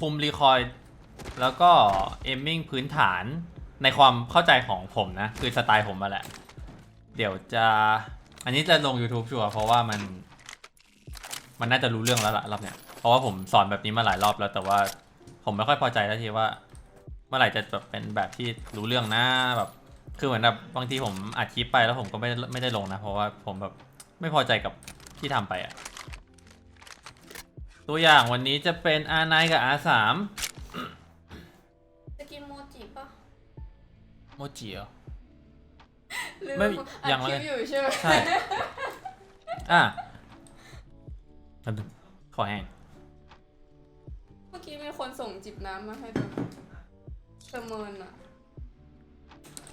คุมรีคอยแล้วก็เอมมิ่งพื้นฐานในความเข้าใจของผมนะ คือสไตล์ผมมาแหละ เดี๋ยวจะ อันนี้จะลง YouTube ชัวร์เพราะว่ามัน มันน่าจะรู้เรื่องแล้วล่ะรอบเนี้ยเพราะว่าผมสอนแบบนี้มาหลายรอบแล้วแต่ว่าผมไม่ค่อยพอใจแล้วทีว่า เมื่อไหร่จะแบบเป็นแบบที่รู้เรื่องนะแบบคือเหมือนแบบบางทีผมอัดคลิปไปแล้วผมก็ไม่ได้ไม่ได้ลงนะ เพราะว่าผมแบบไม่พอใจกับที่ทำไปอะ ตัวอย่างวันนี้จะเป็น R9 กับ R3 จะกินโมจิปะโมจิเหรอ ลืมไม่อัดยังคลิเลปยอยู่ใช่ไหมใช่ อะแป๊บนึงขอแห้งเมื่อกี้มีคนส่งจิบน้ำมาให้ดูประเมินอะ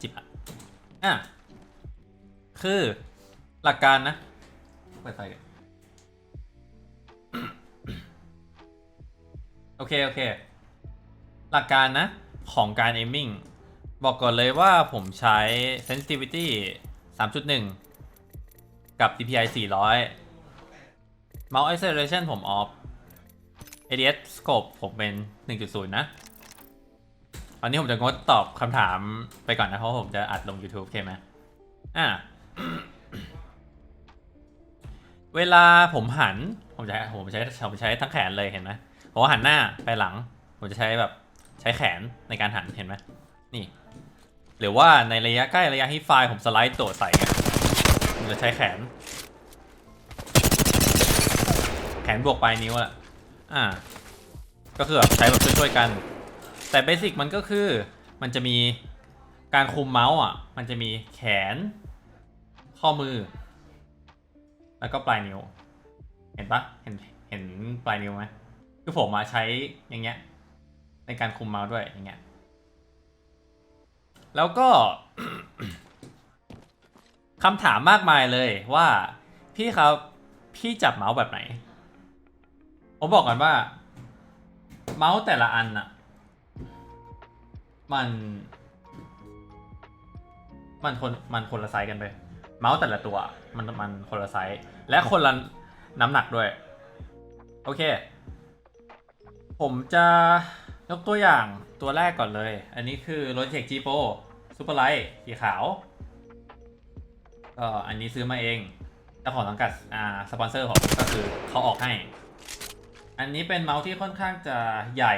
จิบอะ อะ คือหลักการนะเปิดไฟกัน โอเค โอเค หลักการนะ ของการ aiming บอกก่อนเลยว่าผมใช้ sensitivity 3.1 กับ DPI 400 mouse acceleration ผม off ADS scope ผมเป็น 1.0 นะ ตอนนี้ผมจะงดตอบคำถามไปก่อนนะ เพราะผมจะอัดลง YouTube โอเคไหมอะเวลาผมหัน ผมจะผมใช้ผมใช้ทั้งแขนเลยเห็นไหม ผมหันหน้าไปหลัง ผมจะใช้แบบใช้แขนในการหันเห็นไหมนี่ หรือว่าในระยะใกล้ระยะที่ไฟล์ผมสไลด์โดดใส่เนี่ยผมจะใช้แขน แขนบวกปลายนิ้วอะอ่า ก็คือแบบใช้แบบช่วยๆกัน แต่เบสิกมันก็คือมันจะมีการคุมเมาส์อะ มันจะมีแขน ข้อมือ แล้วก็ปลายนิ้ว เห็นปะเห็นเห็นปลายนิ้วไหม คือผมมาใช้อย่างเงี้ย ในการคุมเมาส์ด้วยอย่างเงี้ย แล้วก็คำถามมากมายเลยว่าพี่ครับพี่จับเมาส์แบบไหน ผมบอกก่อนว่า เมาส์แต่ละอันอะมัน มันคนมันคนละไซส์กันไป เมาส์แต่ละตัว มันมันคนละไซส์และคนละน้ำหนักด้วย โอเค ผมจะยกตัวอย่างตัวแรกก่อนเลย อันนี้คือ Logitech G Pro Super Light สีขาวก็อันนี้ซื้อมาเองเจ้าของสังกัดอ่าสปอนเซอร์ผมก็คือเขาออกให้ อันนี้เป็นเมาส์ที่ค่อนข้างจะใหญ่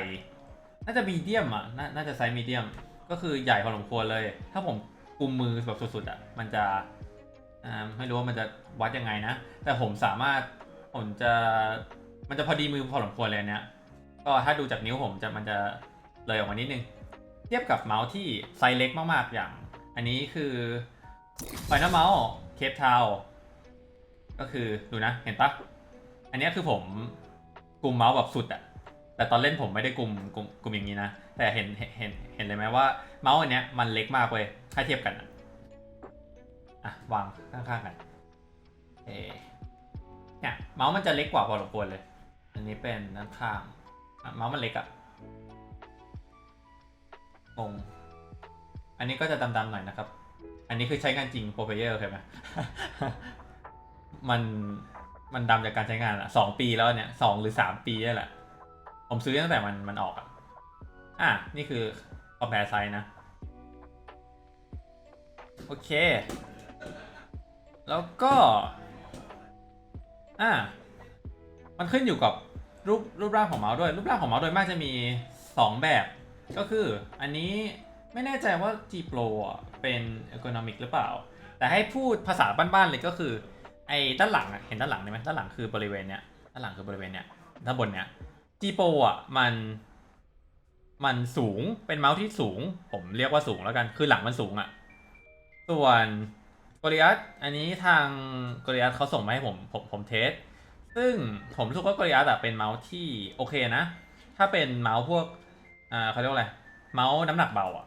น่าจะมีเดียมอะนน่าจะไซส์มีเดียม ก็คือใหญ่พอสมควรเลย ถ้าผมกุมมือแบบสุดๆอะ มันจะอ่าไม่รู้ว่ามันจะวัดยังไงนะ แต่ผมสามารถผมจะมันจะพอดีมือพอสมควรเลยอันเนี้ย ก็ถ้าดูจากนิ้วผมจะมันจะเลยออกมานิดนึง เทียบกับเมาส์ที่ไซส์เล็กมากๆ อย่าง อันนี้คือ Final Mouse Cape Town ก็คือดูนะเห็นปะอันนี้คือผมกลุ่มเมาส์แบบสุดอะแต่ตอนเล่นผมไม่ได้กลุ่มกุมกุมอย่างนี้นะ แต่เห็นเห็นเห็นเห็นเลยไหมว่าเมาส์อันเนี้ยมันเล็กมากเว้ยถ้าเทียบกันอะอะวางข้างๆกันเอเนี่ยเมาส์มันจะเล็กกว่าพอสมควรเลย อันนี้เป็นด้านข้าง เมาส์มันเล็กอะงง อันนี้ก็จะดำๆหน่อยนะครับ อันนี้คือใช้งานจริงโปรเพเยอร์ใช่ไหมมันมันดำจากการใช้งานอะสองปีแล้วเนี่ยสองหรือสามปีนี่แหละ ผมซื้อตั้งแต่มันมันออกอะอะ นี่คือคอมแพร์ไซส์นะ โอเค แล้วก็ อะมันขึ้นอยู่กับ รูปรูปร่างของเมาส์ด้วย รูปร่างของเมาส์โดยมากจะมี 2 แบบ ก็คืออันนี้ไม่แน่ใจว่า G Pro เป็น ergonomic หรือเปล่า แต่ให้พูดภาษาบ้านๆเลยก็คือไอ้ด้านหลังเห็นด้านหลังไหมด้านหลังคือบริเวณเนี้ยด้านหลังคือบริเวณเนี้ยด้านบนเนี้ย G Pro อะมันมันสูงเป็นเมาส์ที่สูง ผมเรียกว่าสูงแล้วกันคือหลังมันสูงอะ ส่วนกริยัสอันนี้ทางกริยัสเขาส่งมาให้ผมผมผมเทส ซึ่งผมรู้สึกว่ากริยัสอะเป็นเมาส์ที่โอเคนะ ถ้าเป็นเมาส์พวกอ่าเขาเรียกว่าอะไร เมาส์น้ำหนักเบาอะ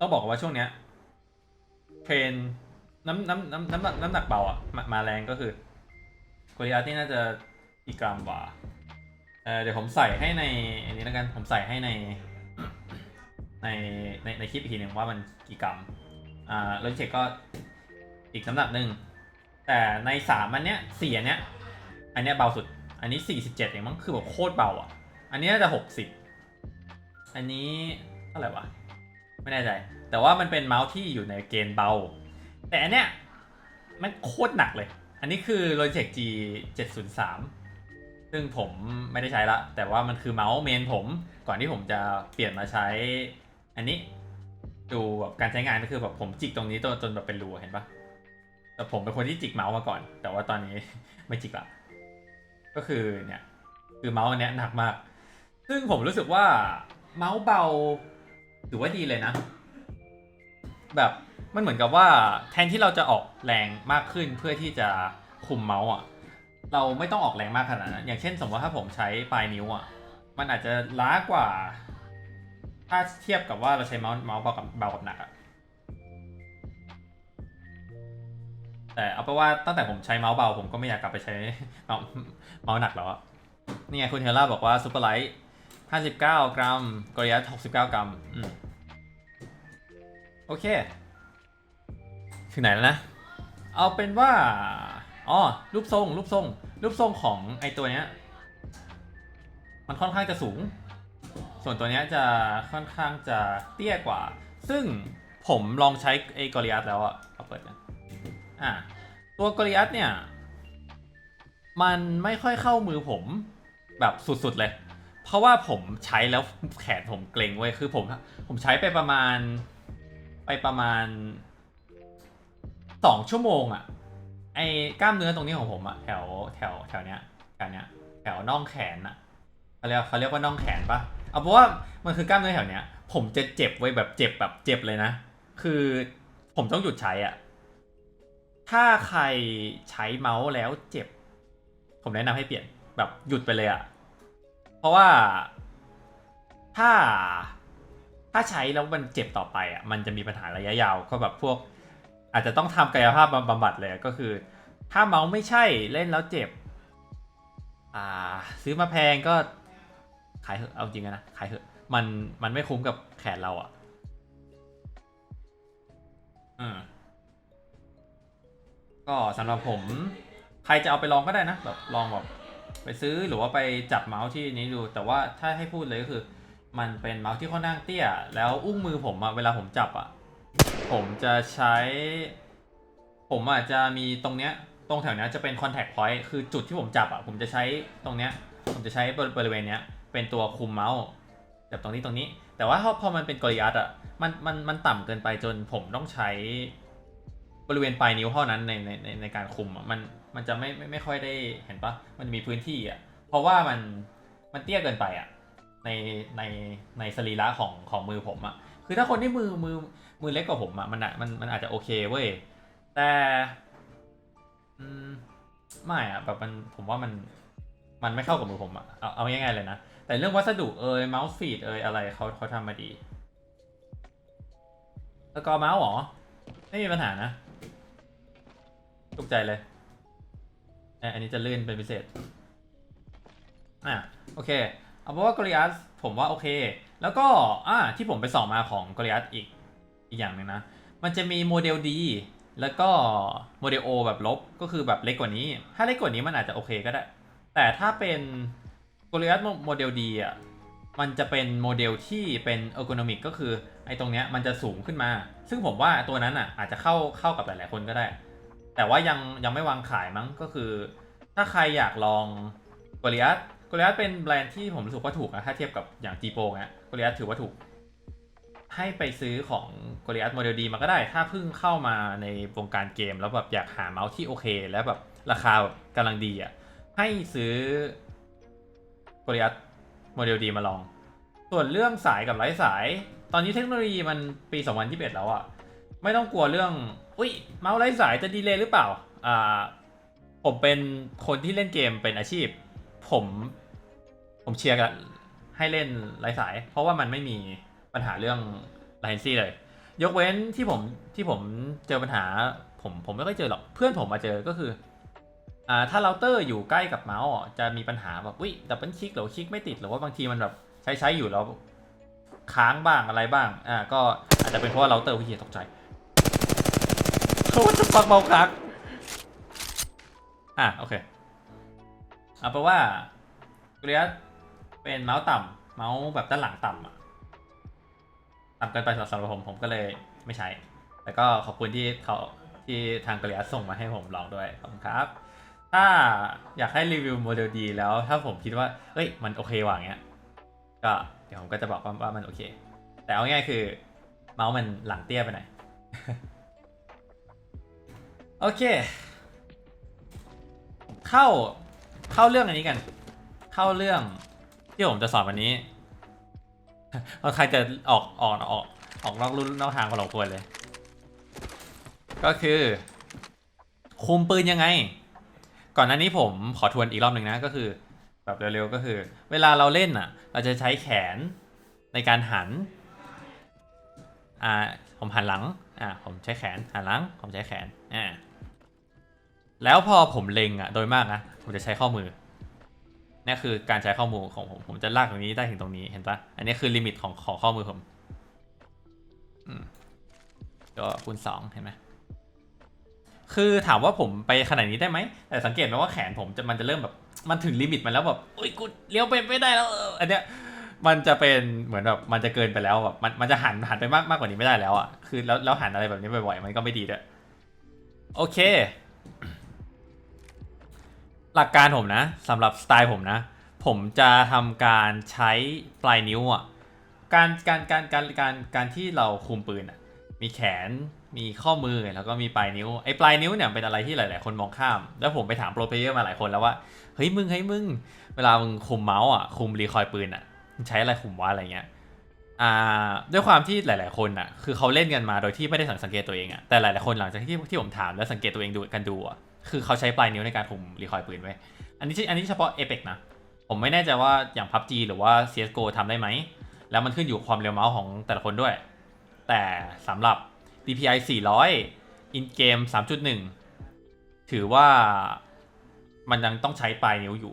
ต้องบอกว่าช่วงเนี้ยเทรนน้ำน้ำน้ำน้ำหนักน้ำหนักเบาอะมามาแรงก็คือกริยัสนี่น่าจะกี่กรัมกว่าเออเดี๋ยวผมใส่ให้ในอันนี้แล้วกันผมใส่ให้ในในในในคลิปอีกทีหนึ่งว่ามันกี่กรัม อ่าแล้วเช็คก็อีกน้ำหนักหนึ่ง แต่ในสามอันเนี้ยสี่อันเนี้ย อันนี้เบาสุด อันนี้สี่สิบเจ็ดเองมั้ง คือแบบโคตรเบาอะ อันนี้น่าจะหกสิบอันนี้เท่าไหร่วะ ไม่แน่ใจ แต่ว่ามันเป็นเมาส์ที่อยู่ในเกณฑ์เบา แต่อันเนี้ยมันโคตรหนักเลย อันนี้คือ Logitech G 703ซึ่งผมไม่ได้ใช้ละ แต่ว่ามันคือเมาส์เมนผม ก่อนที่ผมจะเปลี่ยนมาใช้อันนี้ ดูแบบการใช้งานก็คือแบบผมจิกตรงนี้จนจนแบบเป็นรูเห็นปะแต่ผมเป็นคนที่จิกเมาส์มาก่อน แต่ว่าตอนนี้ไม่จิกละ ก็คือเนี่ยคือเมาส์อันเนี้ยหนักมาก ซึ่งผมรู้สึกว่าเมาส์เบาถือว่าดีเลยนะ แบบมันเหมือนกับว่าแทนที่เราจะออกแรงมากขึ้นเพื่อที่จะคุมเมาส์อะเราไม่ต้องออกแรงมากขนาดนั้น อย่างเช่น สมมติว่าถ้าผมใช้ปลายนิ้วอะ มันอาจจะล้ากว่า ถ้าเทียบกับว่าเราใช้เมาส์เมาส์เบากับเบากับหนักอะ แต่เอาเป็นว่าตั้งแต่ผมใช้เมาส์เบา ผมก็ไม่อยากกลับไปใช้เมาส์เมาส์หนักแล้วอะนี่ไงคุณเทล่าบอกว่าซูเปอร์ไลท์59 กรัมกริยัต69 กรัมอืมโอเค ถึงไหนแล้วนะ เอาเป็นว่า อ๋อ รูปทรง รูปทรง รูปทรงของไอตัวเนี้ย มันค่อนข้างจะสูง ส่วนตัวเนี้ยจะค่อนข้างจะเตี้ยกว่า ซึ่งผมลองใช้ไอกริยัตแล้วอะเอาเปิดนะ อะตัวกริยัตเนี่ย มันไม่ค่อยเข้ามือผมแบบสุดๆเลย เพราะว่าผมใช้แล้วแขนผมเกร็งเว้ยคือผมผมใช้ไปประมาณไปประมาณสองชั่วโมงอะไอ้กล้ามเนื้อตรงนี้ของผมอะแถวแถวแถวเนี้ยแถวเนี้ยแถวน่องแขนอะเขาเรียกเขาเรียกว่าน่องแขนปะเอาเพราะว่ามันคือกล้ามเนื้อแถวเนี้ย ผมจะเจ็บไว้แบบเจ็บแบบเจ็บเลยนะ คือผมต้องหยุดใช้อะ ถ้าใครใช้เมาส์แล้วเจ็บ ผมแนะนำให้เปลี่ยนแบบหยุดไปเลยอะเพราะว่าถ้าถ้าใช้แล้วมันเจ็บต่อไปอะมันจะมีปัญหาระยะยาวก็แบบพวก อาจจะต้องทำกายภาพบำบัดเลยก็คือ ถ้าเมาส์ไม่ใช่เล่นแล้วเจ็บ อ่า ซื้อมาแพงก็ขายเถอะเอาจริงนะขายเถอะมันมันไม่คุ้มกับแขนเราอะอืม ก็สำหรับผม ใครจะเอาไปลองก็ได้นะแบบลองแบบไปซื้อหรือว่าไปจับเมาส์ที่นี้ดู แต่ว่าถ้าให้พูดเลยก็คือ มันเป็นเมาส์ที่ค่อนข้างเตี้ย แล้วอุ้งมือผมอะเวลาผมจับอะผมจะใช้ ผมอาจจะมีตรงเนี้ย ตรงแถวเนี้ยจะเป็น contact point คือจุดที่ผมจับอะผมจะใช้ตรงเนี้ย ผมจะใช้บริเวณเนี้ย เป็นตัวคุมเมาส์จับตรงนี้ตรงนี้ แต่ว่าพอมันเป็นกริยัตอะมันมันมันต่ำเกินไปจนผมต้องใช้ บริเวณปลายนิ้วเท่านั้นในในในในการคุมมันมันจะไม่ไม่ไม่ค่อยได้เห็นปะมันจะมีพื้นที่อะเพราะว่ามันมันเตี้ยเกินไปอะในในในสรีระของของมือผมอะคือถ้าคนที่มือมือมือเล็กกว่าผมอะมันอะมันมันอาจจะโอเคเว้ยแต่อืมไม่อะแบบมันผมว่ามันมันไม่เข้ากับมือผมอะเอาเอาง่ายๆเลยนะแต่เรื่องวัสดุเอยเมาส์ฟีดเอยอะไรเขาเขาทำมาดีสกอร์เมาส์เหรอ ไม่มีปัญหานะ ตกใจเลยเอ่ออันนี้จะลื่นเป็นพิเศษ อะโอเค เอาเป็นว่ากริยัสผมว่าโอเค แล้วก็อ่าที่ผมไปส่องมาของกริยัสอีกอีกอย่างหนึ่งนะ มันจะมีโมเดล D แล้วก็โมเดล O แบบลบก็คือแบบเล็กกว่านี้ ถ้าเล็กกว่านี้มันอาจจะโอเคก็ได้ แต่ถ้าเป็นกริยัสโมเดล D อะมันจะเป็นโมเดลที่เป็นเออร์โกนอมิกก็คือไอ้ตรงเนี้ยมันจะสูงขึ้นมา ซึ่งผมว่าตัวนั้นอะอาจจะเข้าเข้ากับหลาย ๆ คนก็ได้ แต่ว่ายังยังไม่วางขายมั้งก็คือ ถ้าใครอยากลองก o ริ a สก o ริ a สเป็นแบรนด์ที่ผมรู้สึกว่าถูกนะถ้าเทียบกับอย่างจีโปงนะก o ริ a สถือว่าถูก ให้ไปซื้อของก o ริ a สโมเดลดีมาก็ได้ ถ้าเพิ่งเข้ามาในวงการเกม แล้วแบบอยากหาเมาส์ที่โอเค แล้วแบบราคาแบบกำลังดีอะให้ซื้อก o ริ a สโมเดลดีมาลอง ส่วนเรื่องสายกับไร้สาย ตอนนี้เทคโนโลยีมันปี 2021 แล้วอะไม่ต้องกลัวเรื่อง อุ้ยเมาส์ไร้สายจะดีเลยหรือเปล่า อ่า ผมเป็นคนที่เล่นเกมเป็นอาชีพ ผม ผมเชียร์กันให้เล่นไร้สาย เพราะว่ามันไม่มีปัญหาเรื่อง latency เลย ยกเว้นที่ผมที่ผมเจอปัญหา ผมผมไม่ค่อยเจอหรอก เพื่อนผมมาเจอก็คือ อ่า ถ้าเราเตอร์อยู่ใกล้กับเมาส์จะมีปัญหาแบบอุ้ยดับเบิลคลิกหรือคลิกไม่ติดหรือว่าบางทีมันแบบใช้ใช้อยู่แล้วค้างบ้างอะไรบ้าง อ่า ก็อาจจะเป็นเพราะว่าเราเตอร์พี่เหี้ยตกใจ ว่าจะปักเบาค้างอะ โอเค เอาเป็นว่าเกรียเป็นเมาส์ต่ำเมาส์แบบด้านหลังต่ำอะต่ำเกินไปสำหรับผมผมก็เลยไม่ใช้ แต่ก็ขอบคุณที่เขาที่ทางกริยาส่งมาให้ผมลองด้วยขอบคุณครับ ถ้าอยากให้รีวิวโมเดลดีแล้วถ้าผมคิดว่า เอ้ย มันโอเคว่างเงี้ย ก็เดี๋ยวผมก็จะบอกว่าว่ามันโอเค แต่เอาง่ายๆคือ เมาส์มันหลังเตี้ยไปหน่อย โอเค เข้าเข้าเรื่องอันนี้กัน เข้าเรื่องที่ผมจะสอนวันนี้ค่อนข้างจะออกออกออกออกนอกรุ่นนอกทางพอสมควรเลย ก็คือ คุมปืนยังไง ก่อนหน้านี้ผมขอทวนอีกรอบหนึ่งนะก็คือ แบบเร็วๆก็คือ เวลาเราเล่นอะ เราจะใช้แขนในการหันอ่าผมหันหลังอ่าผมใช้แขนหันหลังผมใช้แขนอ่า แล้วพอผมเล็งอะโดยมากนะผมจะใช้ข้อมือนี่คือการใช้ข้อมือของผมผมจะลากตรงนี้ได้ถึงตรงนี้เห็นปะอันนี้คือลิมิตของของข้อมือผมอืมก็คูณสองเห็นไหมคือถามว่าผมไปขนาดนี้ได้ไหมแต่สังเกตไหมว่าแขนผมจะมันจะเริ่มแบบ มันถึงลิมิตมันแล้วแบบอุ้ยกูเลี้ยวไปไม่ได้แล้วอออันเนี้ยมันจะเป็นเหมือนแบบมันจะเกินไปแล้วแบบมันมันจะหันหันไปมากมากกว่านี้ไม่ได้แล้วอะคือแล้วแล้วหันอะไรแบบนี้บ่อยๆมันก็ไม่ดีด้วยโอเค หลักการผมนะสำหรับสไตล์ผมนะ ผมจะทำการใช้ปลายนิ้วอะการการการการการการที่เราคุมปืนอะมีแขนมีข้อมือแล้วก็มีปลายนิ้วไอ้ปลายนิ้วเนี่ยเป็นอะไรที่หลาย ๆ คนมองข้าม แล้วผมไปถามโปรเพลเยอร์มาหลายคนแล้วว่าเฮ้ยมึงเฮ้ยมึง เวลามึงคุมเมาส์อะคุมรีคอยปืนอะใช้อะไรคุมวะอะไรเงี้ยอ่าด้วยความที่หลาย ๆ คนอะคือเขาเล่นกันมาโดยที่ไม่ได้สังเกตตัวเองอะแต่หลาย ๆ คนหลังจากที่ที่ผมถามแล้วสังเกตตัวเองดูกันดูอะ คือเขาใช้ปลายนิ้วในการคุมรีคอยล์ปืนไว้อันนี้อันนี้เฉพาะเอ e ปนะ ผมไม่แน่ใจว่าอย่าง PUBG หรือว่า CSGO ทำได้ไหม แล้วมันขึ้นอยู่ความเร็วเมาส์ของแต่ละคนด้วย แต่สำหรับ DPI 400 in game 3.1 ถือว่ามันยังต้องใช้ปลายนิ้วอยู่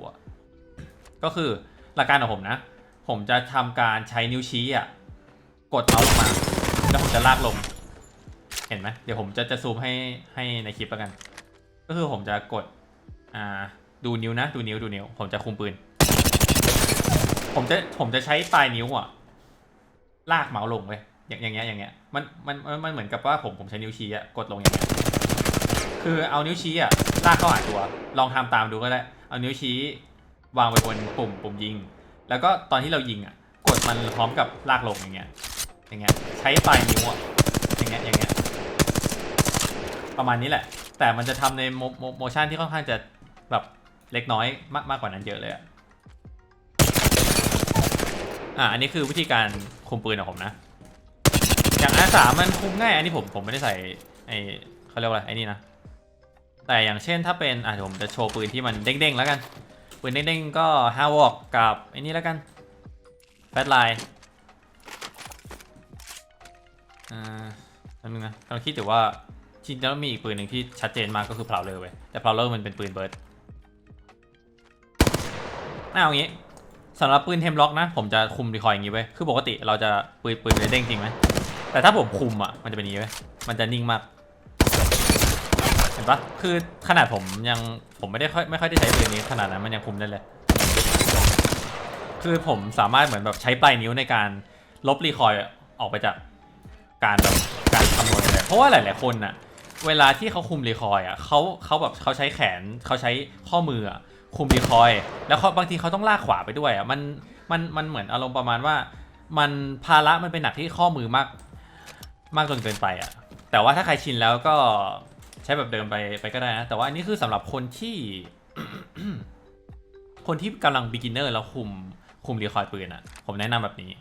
ก็คือหลักการของผมนะ ผมจะทำการใช้นิ้วชี้อะกดเมาส์ลงมา แล้วผมจะลากลง เห็นไหมเดี๋ยวผมจะจะซูมให้ให้ในคลิปแล้วกัน ก็คือผมจะกดอ่าดูนิ้วนะ ดูนิ้วดูนิ้ว ผมจะคุมปืน ผมจะผมจะใช้ปลายนิ้วอะ ลากเมาส์ลงเว้ยอย่างอย่างเงี้ยอย่างเงี้ยมันมันมันเหมือนกับว่าผมผมใช้นิ้วชี้อะกดลงอย่างเงี้ยคือเอานิ้วชี้อะลากเข้าหาตัว ลองทำตามดูก็ได้ เอานิ้วชี้ วางไว้บนปุ่มปุ่มยิง แล้วก็ตอนที่เรายิงอะกดมันพร้อมกับลากลงอย่างเงี้ยอย่างเงี้ยใช้ปลายนิ้วอะอย่างเงี้ยอย่างเงี้ยประมาณนี้แหละ แต่มันจะทำในโมโมชั่นที่ค่อนข้างจะแบบเล็กน้อยมากมากกว่านั้นเยอะเลยอะอะอันนี้คือวิธีการคุมปืนของผมนะ อย่างอาสามันคุมง่าย อันนี้ผมผมไม่ได้ใส่ไอเขาเรียกว่าอะไรไอ้นี่นะ แต่อย่างเช่นถ้าเป็นอะเดี๋ยวผมจะโชว์ปืนที่มันเด้งๆแล้วกัน ปืนเด้งๆก็ห้าวอกกับไอ้นี่แล้วกันแฟตไลน์อ่าแป๊บนึงนะกำลังคิดอยู่ว่า จริงแล้วมีอีกปืนหนึ่งที่ชัดเจนมากก็คือพลาวเลอร์เว้ยแต่พลาวเลอร์มันเป็นปืนเบิร์ดน่าเอางี้สำหรับปืนเทมล็อกนะ ผมจะคุมรีคอยอย่างนี้เว้ยคือปกติเราจะปืนปืนเด้งจริงไหมแต่ถ้าผมคุมอะมันจะเป็นอย่างนี้เว้ยมันจะนิ่งมากเห็นปะคือขนาดผมยังผมไม่ได้ค่อยไม่ค่อยได้ใช้ปืนนี้ขนาดนั้นมันยังคุมได้เลย คือผมสามารถเหมือนแบบใช้ปลายนิ้วในการลบรีคอยออกไปจากการแบบการคำนวณเลยเพราะว่าหลาย ๆ คนน่ะ เวลาที่เขาคุมรีคอยอะเขาเขาแบบเขาใช้แขนเขาใช้ข้อมืออะคุมรีคอย แล้วเขาบางทีเขาต้องลากขวาไปด้วยอะมันมันมันเหมือนอารมณ์ประมาณว่า มันภาระมันเป็นหนักที่ข้อมือมาก มากจนเกินไปอะแต่ว่าถ้าใครชินแล้วก็ใช้แบบเดิมไปไปก็ได้นะ แต่ว่าอันนี้คือสำหรับคนที่ คนที่กำลัง beginner แล้วคุมคุมรีคอยปืนอะ ผมแนะนำแบบนี้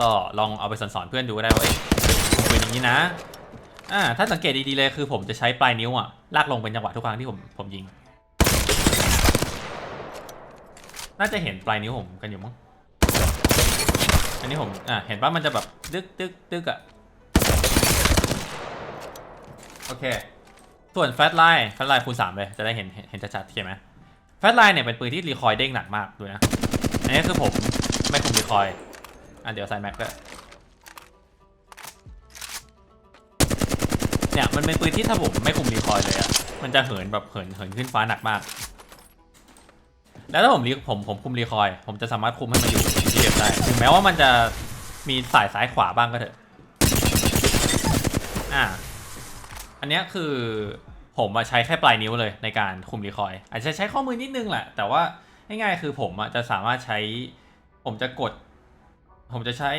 ก็ลองเอาไปสอนๆเพื่อนดูก็ได้ว่า อย่างนี้นะอ่าถ้าสังเกตดีๆเลยคือผมจะใช้ปลายนิ้วอะลากลงเป็นจังหวะทุกครั้งที่ผมผมยิง น่าจะเห็นปลายนิ้วผมกันอยู่มั้งอันนี้ผมอะเห็นว่ามันจะแบบดึกดึกดึกอะโอเค ส่วนแฟตไลน์แฟตไลน์คูณสามเลย จะได้เห็นเห็นชัดๆใช่ไหมแฟตไลน์เนี่ยเป็นปืนที่รีคอยล์เด้งหนักมากดูนะ อันนี้คือผมไม่คุมรีคอยล์อะเดี๋ยวใส่แม็กก็ เนี่ยมันเป็นปืนที่ถ้าผมไม่คุมรีคอยเลยอะมันจะเหินแบบเหินเหินขึ้นฟ้าหนักมาก แล้วถ้าผมรีผมผมคุมรีคอย ผมจะสามารถคุมให้มันอยู่ที่เดิมได้ถึงแม้ว่ามันจะมีสายซ้ายขวาบ้างก็เถอะอ่าอันนี้คือผมใช้แค่ปลายนิ้วเลยในการคุมรีคอย อาจจะใช้ข้อมือนิดนึงแหละ แต่ว่าง่ายๆคือผมจะสามารถใช้ ผมจะกด ผมจะใช้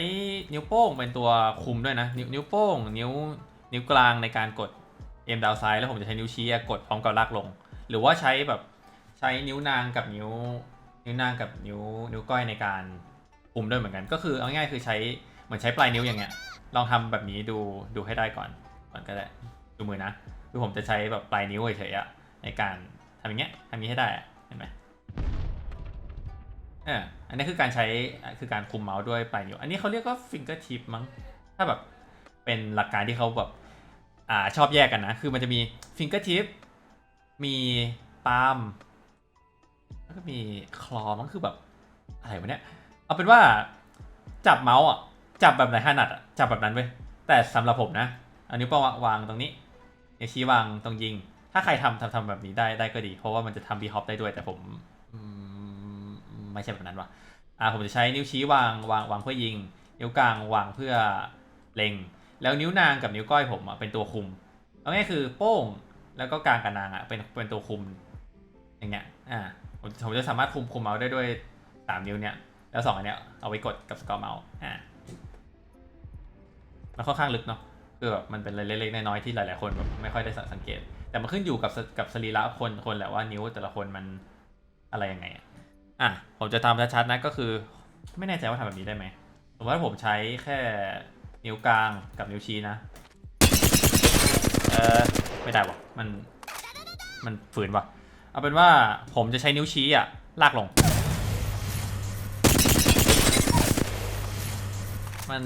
นิ้วโป้งเป็นตัวคุมด้วยนะ นิ้วนิ้วโป้ง นิ้ว นิ้วกลางในการกดเอ็มดาวไซด์แล้วผมจะใช้นิ้วชี้กดพร้อมกับลากลง หรือว่าใช้แบบใช้นิ้วนางกับนิ้ว นิ้วนางกับนิ้วนิ้วก้อยในการคุมด้วยเหมือนกัน ก็คือเอาง่ายคือใช้เหมือนใช้ปลายนิ้วอย่างเงี้ย ลองทำแบบนี้ดูดูให้ได้ก่อนก่อนก็ได้ดูมือนะคือผมจะใช้แบบปลายนิ้วเฉยๆในการทำอย่างเงี้ยทำนี้ให้ได้เห็นไหมเอออันนี้คือการใช้คือการคุมเมาส์ด้วยปลายนิ้ว อันนี้เขาเรียกว่า finger tip มั้งถ้าแบบเป็นหลักการที่เขาแบบ อ่าชอบแยกกันนะ คือมันจะมี finger tip มีปาล์มแล้วก็มีคลอมั้งคือแบบ อะไรวะเนี่ยเอาเป็นว่าจับเมาส์อะจับแบบไหนถนัดอะจับแบบนั้นเว้ยแต่สำหรับผมนะเอานิ้วโป้งวางตรงนี้นิ้วชี้วางตรงยิง ถ้าใครทำทำทำแบบนี้ได้ได้ก็ดี เพราะว่ามันจะทำบีฮอปได้ด้วย แต่ผมไม่ใช่แบบนั้นว่ะอ่าผมจะใช้นิ้วชี้วางวางวางเพื่อยิง นิ้วกลางวางเพื่อเล็ง แล้วนิ้วนางกับนิ้วก้อยผมอะเป็นตัวคุมเอาง่ายคือโป้งแล้วก็กลางกับนางอะเป็นเป็นตัวคุม อย่างเงี้ยอ่าผมผมจะสามารถคุมคุมเมาส์ได้ด้วยสามนิ้วเนี้ยแล้วสองอันเนี้ยเอาไว้กดกับสกอร์เมาส์อ่ามันค่อนข้างลึกเนาะคือแบบมันเป็นเล็กๆน้อยๆที่หลายๆคนแบบไม่ค่อยได้สังเกต แต่มันขึ้นอยู่กับกับสรีระคนคนแหละว่านิ้วแต่ละคนมันอะไรยังไงอะอะผมจะทำชัดๆนะก็คือ ไม่แน่ใจว่าทำแบบนี้ได้ไหมสมมติว่าผมใช้แค่ นิ้วกลางกับนิ้วชี้นะ เออไม่ได้วะมัน มันฝืนวะเอาเป็นว่าผมจะใช้นิ้วชี้อะ ลากลง มัน